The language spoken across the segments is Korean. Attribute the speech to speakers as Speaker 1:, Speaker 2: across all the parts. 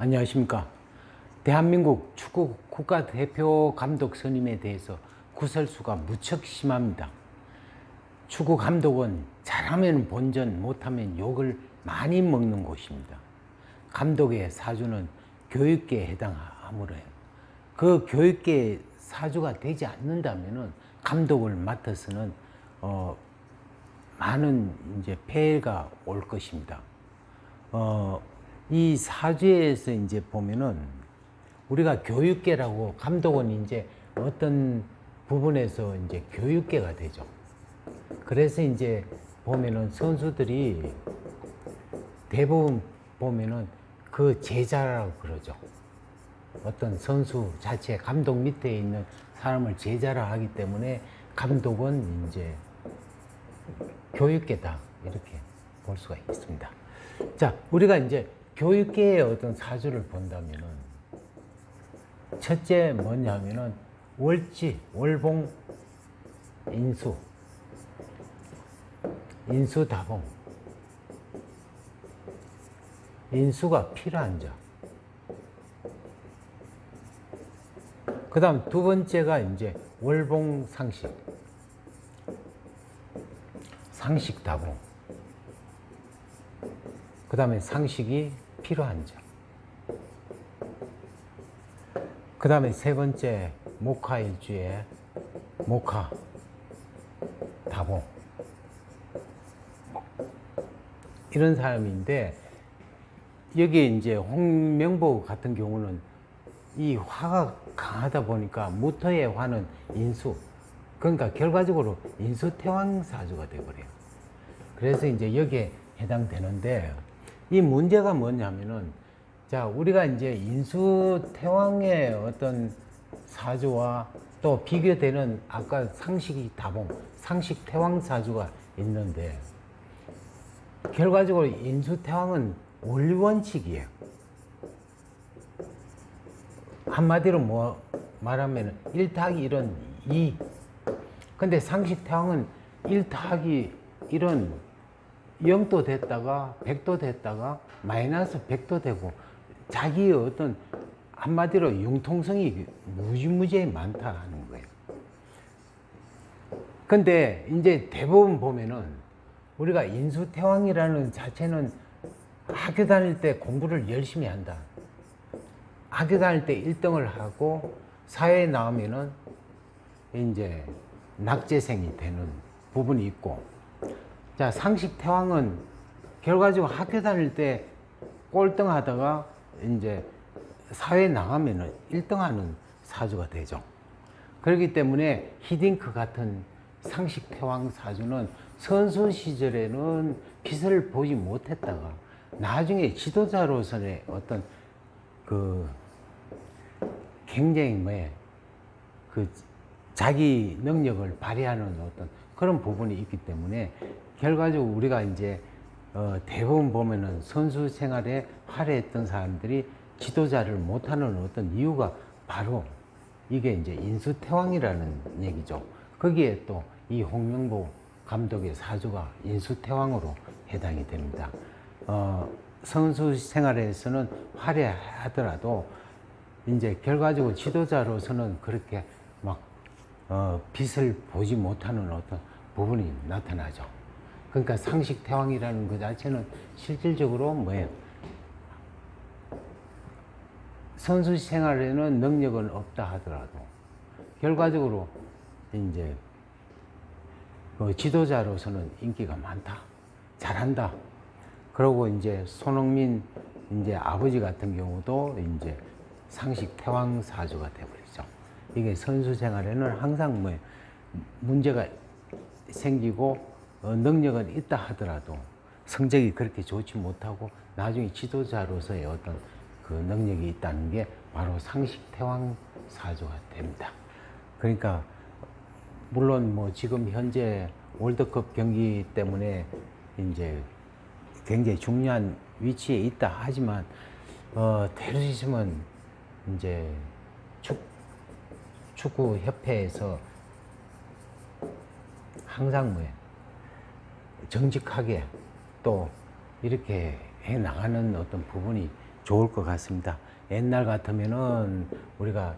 Speaker 1: 안녕하십니까. 대한민국 축구 국가대표 감독 선임에 대해서 구설수가 무척 심합니다. 축구 감독은 잘하면 본전, 못하면 욕을 많이 먹는 곳입니다. 감독의 사주는 교육계에 해당하므로. 그 교육계 사주가 되지 않는다면은 감독을 맡아서는 어, 많은 이제 폐해가 올 것입니다. 어, 이 사주에서 이제 보면은 우리가 교육계라고 감독은 이제 어떤 부분에서 이제 교육계가 되죠. 그래서 이제 보면은 선수들이 대부분 보면은 그 제자라고 그러죠. 어떤 선수 자체 감독 밑에 있는 사람을 제자라 하기 때문에 감독은 이제 교육계다 이렇게 볼 수가 있습니다. 자, 우리가 이제 교육계의 어떤 사주를 본다면은 첫째 뭐냐면은 월지, 월봉, 인수, 인수다봉, 인수가 필요한 자. 그 다음 두 번째가 이제 월봉 상식. 상식 다봉. 그 다음에 상식이 필요한 자. 그 다음에 세 번째 목화일주의 목화 다봉. 이런 사람인데 여기에 이제 홍명보 같은 경우는 이 화가 강하다 보니까 무토의 화는 인수. 그러니까 결과적으로 인수태왕 사주가 돼버려요. 그래서 이제 여기에 해당되는데 이 문제가 뭐냐면은 자 우리가 이제 인수태왕의 어떤 사주와 또 비교되는 아까 상식이 다봉 상식 태왕 사주가 있는데 결과적으로 인수태왕은 원리 원칙이에요. 한마디로 뭐 말하면 1 더하기 1은 2. 근데 상식 태왕은 1 더하기 1은 0도 됐다가 100도 됐다가 마이너스 100도 되고 자기의 어떤 한마디로 융통성이 무지무지에 많다는 거예요. 근데 이제 대부분 보면은 우리가 인수태왕이라는 자체는 학교 다닐 때 공부를 열심히 한다. 학교 다닐 때 1등을 하고 사회에 나오면은 이제 낙제생이 되는 부분이 있고 자 상식 태왕은 결과적으로 학교 다닐 때 꼴등 하다가 이제 사회에 나가면은 1등 하는 사주가 되죠. 그렇기 때문에 히딩크 같은 상식 태왕 사주는 선수 시절에는 빛을 보지 못했다가 나중에 지도자로서의 어떤 그 굉장히 뭐그 자기 능력을 발휘하는 어떤 그런 부분이 있기 때문에 결과적으로 우리가 이제 어 대부분 보면은 선수 생활에 활약했던 사람들이 지도자를 못하는 어떤 이유가 바로 이게 이제 인수태왕이라는 얘기죠. 거기에 또 이 홍명보 감독의 사주가 인수태왕으로 해당이 됩니다. 어, 선수 생활에서는 화려하더라도 이제 결과적으로 지도자로서는 그렇게 막 어, 빛을 보지 못하는 어떤 부분이 나타나죠. 그러니까 상식 태왕이라는 그 자체는 실질적으로 뭐예요? 선수 생활에는 능력은 없다 하더라도 결과적으로 이제 그 지도자로서는 인기가 많다, 잘한다. 그러고 이제 손흥민 이제 아버지 같은 경우도 이제 상식 태왕 사주가 되버리죠. 이게 선수 생활에는 항상 뭐 문제가 생기고 어, 능력은 있다 하더라도 성적이 그렇게 좋지 못하고 나중에 지도자로서의 어떤 그 능력이 있다는 게 바로 상식 태왕 사주가 됩니다. 그러니까 물론 뭐 지금 현재 월드컵 경기 때문에 이제 굉장히 중요한 위치에 있다 하지만 어, 있으면 이제 축, 축구 협회에서 항상 뭐 정직하게 또 이렇게 해 나가는 어떤 부분이 좋을 것 같습니다. 옛날 같으면은 우리가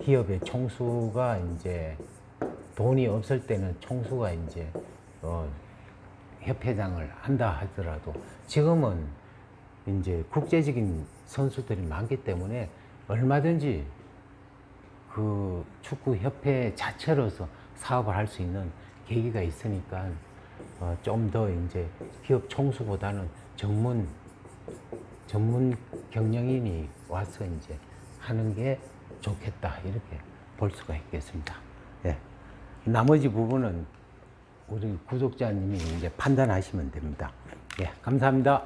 Speaker 1: 기업의 총수가 이제 돈이 없을 때는 총수가 이제 어, 협회장을 한다 하더라도 지금은 이제 국제적인 선수들이 많기 때문에 얼마든지 그 축구 협회 자체로서 사업을 할 수 있는 계기가 있으니까 어, 좀 더 이제 기업 총수보다는 전문 전문 경영인이 와서 이제 하는 게 좋겠다 이렇게 볼 수가 있겠습니다. 예. 나머지 부분은 우리 구독자님이 이제 판단하시면 됩니다. 예, 감사합니다.